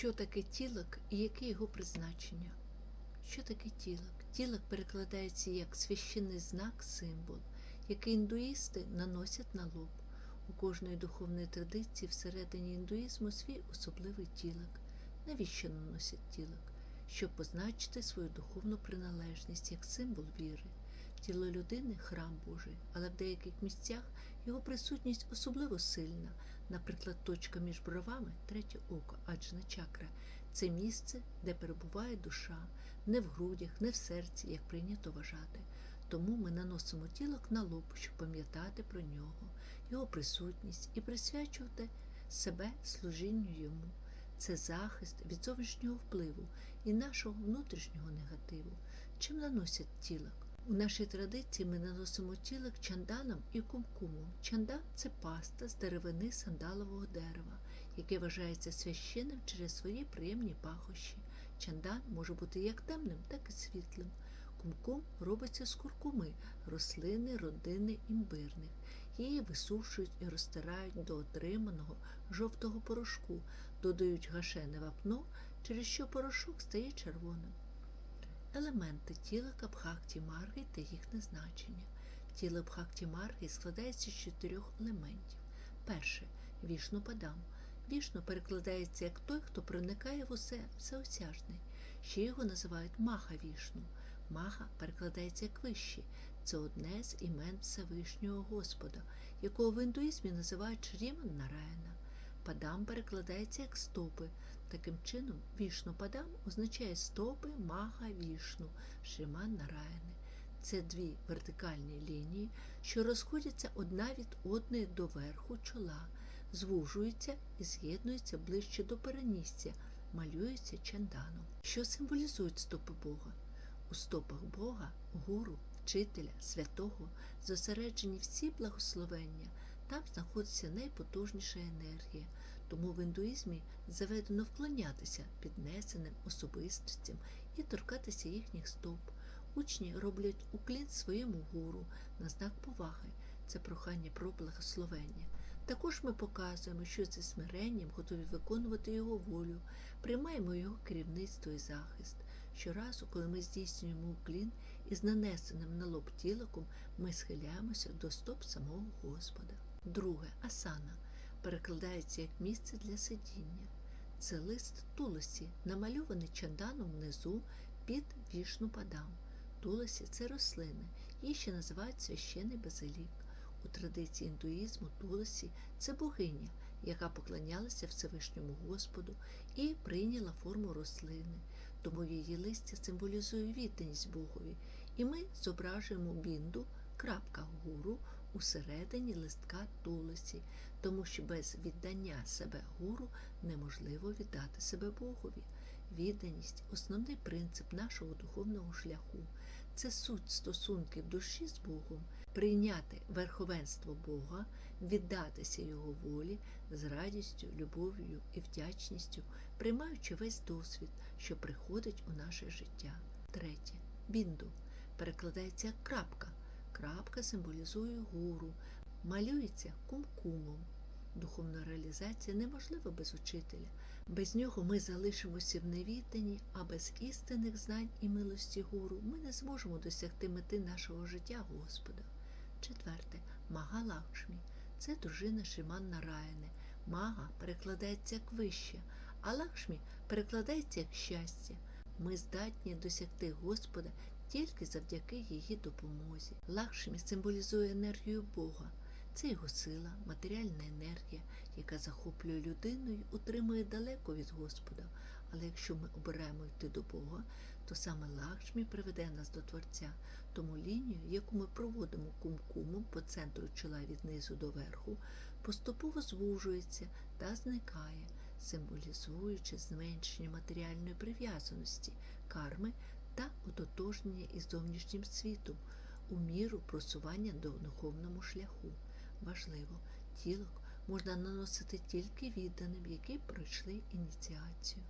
Що таке тілок і яке його призначення? Що таке тілок? Тілок перекладається як священний знак, символ, який індуїсти наносять на лоб. У кожної духовної традиції всередині індуїзму свій особливий тілок. Навіщо наносять тілок? Щоб позначити свою духовну приналежність як символ віри. Тіло людини храм Божий, але в деяких місцях його присутність особливо сильна. Наприклад, точка між бровами третє око, аджна чакра це місце, де перебуває душа, не в грудях, не в серці, як прийнято вважати. Тому ми наносимо тілок на лоб, щоб пам'ятати про нього, його присутність і присвячувати себе служінню йому. Це захист від зовнішнього впливу і нашого внутрішнього негативу. Чим наносять тілок? У нашій традиції ми наносимо тілок чанданом і кумкумом. Чандан це паста з деревини сандалового дерева, яке вважається священним через свої приємні пахощі. Чандан може бути як темним, так і світлим. Кумкум робиться з куркуми, рослини родини імбирних. Її висушують і розтирають до отриманого жовтого порошку, додають гашене вапно, через що порошок стає червоним. Елементи тіла Кабхакті Марги та їхнє значення. Тіло Бхакті Марги складається з чотирьох елементів. Перше вішну падам. Вішну перекладається як той, хто проникає в усе всеосяжний. Ще його називають Маха Вішну. Маха перекладається як вищий. Це одне з імен Всевишнього Господа, якого в індуїзмі називають Шріман Нараїна. Падам перекладається як стопи. Таким чином, вішну падам означає стопи мага вішну, Шриман Нараяни. Це дві вертикальні лінії, що розходяться одна від одної до верху чола, звужуються і з'єднуються ближче до переністя, малюються чанданом. Що символізують стопи Бога? У стопах Бога, гуру, вчителя, святого зосереджені всі благословення. Там знаходиться найпотужніша енергія, тому в індуїзмі заведено вклонятися піднесеним особистостям і торкатися їхніх стоп. Учні роблять уклін своєму гуру на знак поваги, це прохання про благословення. Також ми показуємо, що зі смиренням готові виконувати його волю, приймаємо його керівництво і захист. Щоразу, коли ми здійснюємо уклін із нанесеним на лоб тілоком, ми схиляємося до стоп самого Господа. Друге асана перекладається як місце для сидіння. Це лист тулосі, намальований чанданом внизу під вішну падам. Тулосі це рослини, її ще називають священий базилік. У традиції індуїзму Туласі це богиня, яка поклонялася Всевишньому Господу і прийняла форму рослини, тому її листя символізує відданість Богові, і ми зображуємо бінду, крапка гуру усередині листка Туласі, тому що без віддання себе гуру неможливо віддати себе Богові. Відданість основний принцип нашого духовного шляху. Це суть стосунків душі з Богом, прийняти верховенство Бога, віддатися Його волі з радістю, любов'ю і вдячністю, приймаючи весь досвід, що приходить у наше життя. Третє бінду перекладається як крапка. Крапка символізує гуру, малюється кумкумом. Духовна реалізація неможлива без учителя. Без нього ми залишимося в невідданні, а без істинних знань і милості гуру ми не зможемо досягти мети нашого життя Господа. Четверте мага Лакшмі це дружина Шиман Нараяни. Мага перекладається як вище, а Лакшмі перекладається як щастя. Ми здатні досягти Господа тільки завдяки її допомозі. Лакшмі символізує енергію Бога. Це його сила, матеріальна енергія, яка захоплює людину і утримує далеко від Господа. Але якщо ми обираємо йти до Бога, то саме Лакшмі приведе нас до Творця. Тому лінію, яку ми проводимо кумкумом по центру чола від низу до верху, поступово звужується та зникає, символізуючи зменшення матеріальної прив'язаності, карми та ототожнення із зовнішнім світом у міру просування до духовному шляху. Важливо, тілок можна наносити тільки відданим, які пройшли ініціацію.